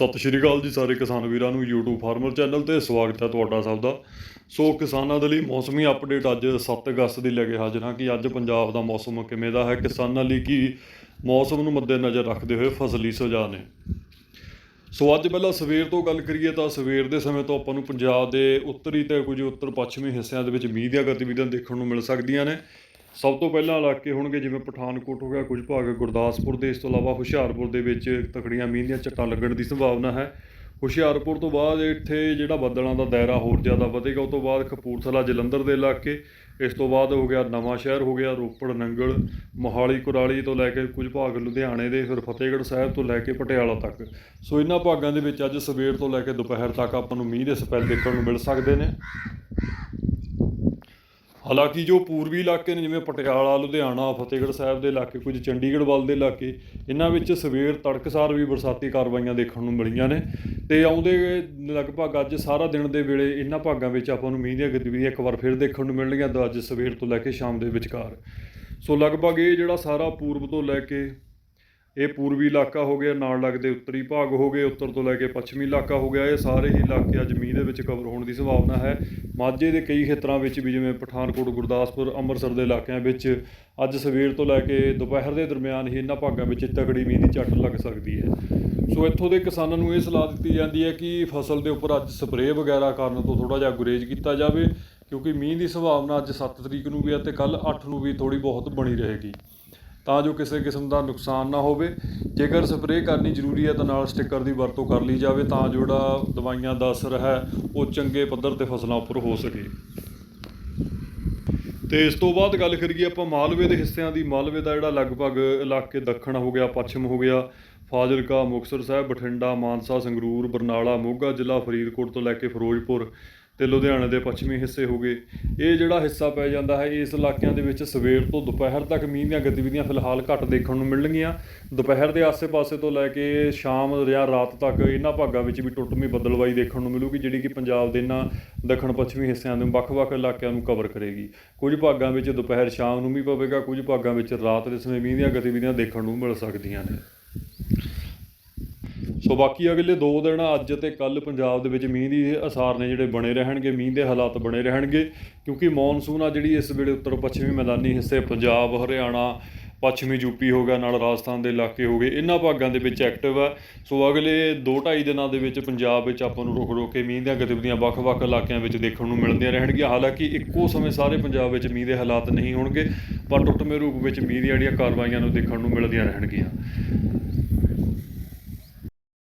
ਸਤਿ ਸ਼੍ਰੀ ਅਕਾਲ ਜੀ ਸਾਰੇ ਕਿਸਾਨ ਵੀਰਾਂ ਨੂੰ YouTube ਫਾਰਮਰ ਚੈਨਲ ਤੇ ਸਵਾਗਤ ਹੈ ਤੁਹਾਡਾ ਸਭ ਦਾ। ਸੋ ਕਿਸਾਨਾਂ ਦੇ ਲਈ ਮੌਸਮੀ ਅਪਡੇਟ ਅੱਜ 7 ਅਗਸਤ ਦੀ ਲੈ ਕੇ ਹਾਜ਼ਰ ਹਾਂ ਕਿ ਅੱਜ ਪੰਜਾਬ ਦਾ ਮੌਸਮ ਕਿਵੇਂ ਦਾ ਹੈ, ਕਿਸਾਨਾਂ ਲਈ ਕੀ ਮੌਸਮ ਨੂੰ ਮੱਦੇਨਜ਼ਰ ਰੱਖਦੇ ਹੋਏ ਫਸਲੀ ਸੁਝਾਅ ਨੇ। ਸੋ ਅੱਜ ਪਹਿਲਾਂ ਸਵੇਰ ਤੋਂ ਗੱਲ ਕਰੀਏ ਤਾਂ ਸਵੇਰ ਦੇ ਸਮੇਂ ਤੋਂ ਆਪਾਂ ਨੂੰ ਪੰਜਾਬ ਦੇ ਉੱਤਰੀ ਤੇ ਕੁਝ ਉੱਤਰ ਪੱਛਮੀ ਹਿੱਸਿਆਂ ਦੇ ਵਿੱਚ ਮੀਂਹ ਦੀਆਂ ਗਤੀਵਿਧੀਆਂ ਦੇਖਣ ਨੂੰ ਮਿਲ ਸਕਦੀਆਂ ਨੇ। ਸਭ ਤੋਂ ਪਹਿਲਾਂ ਇਲਾਕੇ ਹੋਣਗੇ ਜਿਵੇਂ ਪਠਾਨਕੋਟ ਹੋ ਗਿਆ, ਕੁਝ ਭਾਗ ਗੁਰਦਾਸਪੁਰ ਦੇ, ਇਸ ਤੋਂ ਇਲਾਵਾ ਹੁਸ਼ਿਆਰਪੁਰ ਦੇ ਵਿੱਚ ਤਕੜੀਆਂ ਮੀਂਹ ਦੀਆਂ ਝੱਟਾਂ ਲੱਗਣ ਦੀ ਸੰਭਾਵਨਾ ਹੈ। ਹੁਸ਼ਿਆਰਪੁਰ ਤੋਂ ਬਾਅਦ ਇੱਥੇ ਜਿਹੜਾ ਬੱਦਲਾਂ ਦਾ ਦਾਇਰਾ ਹੋਰ ਜ਼ਿਆਦਾ ਵਧੇਗਾ ਉਸ ਤੋਂ ਬਾਅਦ ਕਪੂਰਥਲਾ, ਜਲੰਧਰ ਦੇ ਇਲਾਕੇ, ਇਸ ਤੋਂ ਬਾਅਦ ਹੋ ਗਿਆ ਨਵਾਂ ਸ਼ਹਿਰ, ਹੋ ਗਿਆ ਰੋਪੜ, ਨੰਗਲ, ਮੋਹਾਲੀ, ਕੁਰਾਲੀ ਤੋਂ ਲੈ ਕੇ ਕੁਝ ਭਾਗ ਲੁਧਿਆਣੇ ਦੇ, ਫਿਰ ਫਤਿਹਗੜ੍ਹ ਸਾਹਿਬ ਤੋਂ ਲੈ ਕੇ ਪਟਿਆਲਾ ਤੱਕ। ਸੋ ਇਹਨਾਂ ਭਾਗਾਂ ਦੇ ਵਿੱਚ ਅੱਜ ਸਵੇਰ ਤੋਂ ਲੈ ਕੇ ਦੁਪਹਿਰ ਤੱਕ ਆਪਾਂ ਨੂੰ ਮੀਂਹ ਦੇ ਸਪੈਲ ਦੇਖਣ ਨੂੰ ਮਿਲ ਸਕਦੇ ਨੇ। ਹਾਲਾਂਕਿ ਜੋ ਪੂਰਬੀ ਇਲਾਕੇ ਨੇ, ਜਿਵੇਂ ਪਟਿਆਲਾ, ਲੁਧਿਆਣਾ, ਫਤਿਹਗੜ੍ਹ ਸਾਹਿਬ ਦੇ ਇਲਾਕੇ, ਕੁਝ ਚੰਡੀਗੜ੍ਹ ਵੱਲ ਦੇ ਇਲਾਕੇ, ਇਹਨਾਂ ਵਿੱਚ ਸਵੇਰ ਤੜਕਸਾਰ ਵੀ ਬਰਸਾਤੀ ਕਾਰਵਾਈਆਂ ਦੇਖਣ ਨੂੰ ਮਿਲੀਆਂ ਨੇ ਤੇ ਆਉਂਦੇ ਲਗਭਗ ਅੱਜ ਸਾਰਾ ਦਿਨ ਦੇ ਵੇਲੇ ਇਹਨਾਂ ਭਾਗਾਂ ਵਿੱਚ ਆਪਾਂ ਨੂੰ ਮੀਂਹ ਦੀਆਂ ਗਤੀਵਿਧੀਆਂ ਇੱਕ ਵਾਰ ਫਿਰ ਦੇਖਣ ਨੂੰ ਮਿਲਣਗੀਆਂ ਤਾਂ ਅੱਜ ਸਵੇਰ ਤੋਂ ਲੈ ਕੇ ਸ਼ਾਮ ਦੇ ਵਿਚਕਾਰ। ਸੋ ਲਗਭਗ ਇਹ ਜਿਹੜਾ ਸਾਰਾ ਪੂਰਬ ਤੋਂ ਲੈ ਕੇ ਇਹ ਪੂਰਬੀ ਇਲਾਕਾ ਹੋ ਗਿਆ, ਨਾਲ ਲੱਗਦੇ ਉੱਤਰੀ ਭਾਗ ਹੋ ਗਏ, ਉੱਤਰ ਤੋਂ ਲੈ ਕੇ ਪੱਛਮੀ ਇਲਾਕਾ ਹੋ ਗਿਆ। ਇਹ ਸਾਰੇ ਹੀ ਇਲਾਕੇ ਅੱਜ ਮੀਂਹ ਦੇ ਵਿੱਚ ਕਵਰ ਹੋਣ ਦੀ ਸੰਭਾਵਨਾ ਹੈ। ਮਾਝੇ ਦੇ ਕਈ ਖੇਤਰਾਂ ਵਿੱਚ ਵੀ ਜਿਵੇਂ ਪਠਾਨਕੋਟ, ਗੁਰਦਾਸਪੁਰ, ਅੰਮ੍ਰਿਤਸਰ ਦੇ ਇਲਾਕਿਆਂ ਵਿੱਚ ਅੱਜ ਸਵੇਰ ਤੋਂ ਲੈ ਕੇ ਦੁਪਹਿਰ ਦੇ ਦਰਮਿਆਨ ਹੀ ਇਹਨਾਂ ਭਾਗਾਂ ਵਿੱਚ ਤਕੜੀ ਮੀਂਹ ਦੀ ਝੱਟ ਲੱਗ ਸਕਦੀ ਹੈ। ਸੋ ਇੱਥੋਂ ਦੇ ਕਿਸਾਨਾਂ ਨੂੰ ਇਹ ਸਲਾਹ ਦਿੱਤੀ ਜਾਂਦੀ ਹੈ ਕਿ ਫਸਲ ਦੇ ਉੱਪਰ ਅੱਜ ਸਪਰੇਅ ਵਗੈਰਾ ਕਰਨ ਤੋਂ ਥੋੜਾ ਜਿਹਾ ਗੁਰੇਜ਼ ਕੀਤਾ ਜਾਵੇ, ਕਿਉਂਕਿ ਮੀਂਹ ਦੀ ਸੰਭਾਵਨਾ ਅੱਜ 7 ਤਰੀਕ ਨੂੰ ਵੀ ਹੈ ਤੇ ਕੱਲ 8 ਨੂੰ ਵੀ ਥੋੜੀ ਬਹੁਤ ਬਣੀ ਰਹੇਗੀ। ਤਾਂ ਜੋ ਕਿਸੇ ਕਿਸਮ ਦਾ ਨੁਕਸਾਨ ਨਾ ਹੋਵੇ। ਜੇਕਰ ਸਪਰੇਅ ਕਰਨੀ ਜ਼ਰੂਰੀ ਹੈ ਤਾਂ ਨਾਲ ਸਟਿੱਕਰ ਦੀ ਵਰਤੋਂ ਕਰ ਲਈ ਜਾਵੇ ਤਾਂ ਜੋ ਜਿਹੜਾ ਦਵਾਈਆਂ ਦਾ ਅਸਰ ਹੈ, ਉਹ ਚੰਗੇ ਪੱਧਰ ਤੇ ਫਸਲਾਂ ਉੱਪਰ ਹੋ ਸਕੇ। ਤੇ ਇਸ ਤੋਂ ਬਾਅਦ ਗੱਲ ਕਰੀਏ ਆਪਾਂ ਮਾਲਵੇ ਦੇ ਹਿੱਸਿਆਂ ਦੀ। ਮਾਲਵੇ ਦਾ ਜਿਹੜਾ ਲਗਭਗ ਇਲਾਕੇ ਦੱਖਣ ਹੋ ਗਿਆ, ਪੱਛਮ ਹੋ ਗਿਆ, ਫਾਜ਼ਿਲਕਾ, ਮੁਕਤਸਰ ਸਾਹਿਬ, ਬਠਿੰਡਾ, ਮਾਨਸਾ, ਸੰਗਰੂਰ, ਬਰਨਾਲਾ, ਮੋਗਾ ਜ਼ਿਲ੍ਹਾ, ਫਰੀਦਕੋਟ ਤੋਂ ਲੈ ਕੇ ਫਿਰੋਜ਼ਪੁਰ ਤੇ ਲੁਧਿਆਣੇ ਦੇ ਪੱਛਮੀ ਹਿੱਸੇ ਹੋ ਗਏ। ਇਹ ਜਿਹੜਾ ਹਿੱਸਾ ਪੈ ਜਾਂਦਾ ਹੈ, ਇਸ ਇਲਾਕਿਆਂ ਦੇ ਵਿੱਚ ਸਵੇਰ ਤੋਂ ਦੁਪਹਿਰ ਤੱਕ ਮੀਂਹ ਦੀਆਂ ਗਤੀਵਿਧੀਆਂ ਫਿਲਹਾਲ ਘੱਟ ਦੇਖਣ ਨੂੰ ਮਿਲਣਗੀਆਂ। ਦੁਪਹਿਰ ਦੇ ਆਸੇ-ਪਾਸੇ ਤੋਂ ਲੈ ਕੇ ਸ਼ਾਮ ਜਾਂ ਰਾਤ ਤੱਕ ਇਹਨਾਂ ਭਾਗਾਂ ਵਿੱਚ ਵੀ ਟੁੱਟਵੀਂ ਬੱਦਲਵਾਈ ਦੇਖਣ ਨੂੰ ਮਿਲੂਗੀ, ਜਿਹੜੀ ਕਿ ਪੰਜਾਬ ਦੇ ਇਹਨਾਂ ਦੱਖਣ ਪੱਛਮੀ ਹਿੱਸਿਆਂ ਦੇ ਵੱਖ-ਵੱਖ ਇਲਾਕਿਆਂ ਨੂੰ ਕਵਰ ਕਰੇਗੀ। ਕੁਝ ਭਾਗਾਂ ਵਿੱਚ ਦੁਪਹਿਰ ਸ਼ਾਮ ਨੂੰ ਵੀ ਪਵੇਗਾ, ਕੁਝ ਭਾਗਾਂ ਵਿੱਚ ਰਾਤ ਦੇ ਸਮੇਂ ਮੀਂਹ ਦੀਆਂ ਗਤੀਵਿਧੀਆਂ ਦੇਖਣ ਨੂੰ ਮਿਲ ਸਕਦੀਆਂ ਨੇ। ਸੋ ਬਾਕੀ ਅਗਲੇ 2 ਦਿਨ ਅੱਜ ਤੇ ਕੱਲ ਪੰਜਾਬ ਦੇ ਵਿੱਚ ਮੀਂਹ ਦੀ ਅਸਾਰ ਨੇ ਜਿਹੜੇ ਬਣੇ ਰਹਿਣਗੇ, ਮੀਂਹ ਦੇ ਹਾਲਾਤ ਬਣੇ ਰਹਿਣਗੇ, ਕਿਉਂਕਿ ਮੌਨਸੂਨ ਆ ਜਿਹੜੀ ਇਸ ਵੇਲੇ ਉੱਤਰ ਪੱਛਮੀ ਮੈਦਾਨੀ ਹਿੱਸੇ ਪੰਜਾਬ, ਹਰਿਆਣਾ, ਪੱਛਮੀ ਯੂਪੀ ਹੋ ਗਿਆ, ਨਾਲ ਰਾਜਸਥਾਨ ਦੇ ਇਲਾਕੇ ਹੋ ਗਏ, ਇਹਨਾਂ ਭਾਗਾਂ ਦੇ ਵਿੱਚ ਐਕਟਿਵ ਹੈ ਸੋ ਅਗਲੇ 2-2.5 ਦਿਨਾਂ ਦੇ ਵਿੱਚ ਪੰਜਾਬ ਵਿੱਚ ਆਪਾਂ ਨੂੰ ਰੁਕ ਰੁਕ ਕੇ ਮੀਂਹ ਦੀਆਂ ਗਤੀਵਿਧੀਆਂ ਵੱਖ-ਵੱਖ ਇਲਾਕਿਆਂ ਵਿੱਚ ਦੇਖਣ ਨੂੰ ਮਿਲਦੀਆਂ ਰਹਿਣਗੀਆਂ। ਹਾਲਾਂਕਿ ਇੱਕੋ ਸਮੇਂ ਸਾਰੇ ਪੰਜਾਬ ਵਿੱਚ ਮੀਂਹ ਦੇ ਹਾਲਾਤ ਨਹੀਂ ਹੋਣਗੇ, ਪਰ ਟੁੱਟਵੇਂ ਰੂਪ ਵਿੱਚ ਮੀਂਹ ਦੀਆਂ ਜਿਹੜੀਆਂ ਕਾਰਵਾਈਆਂ ਨੂੰ ਦੇਖਣ ਨੂੰ ਮਿਲਦੀਆਂ ਰਹਿਣਗੀਆਂ।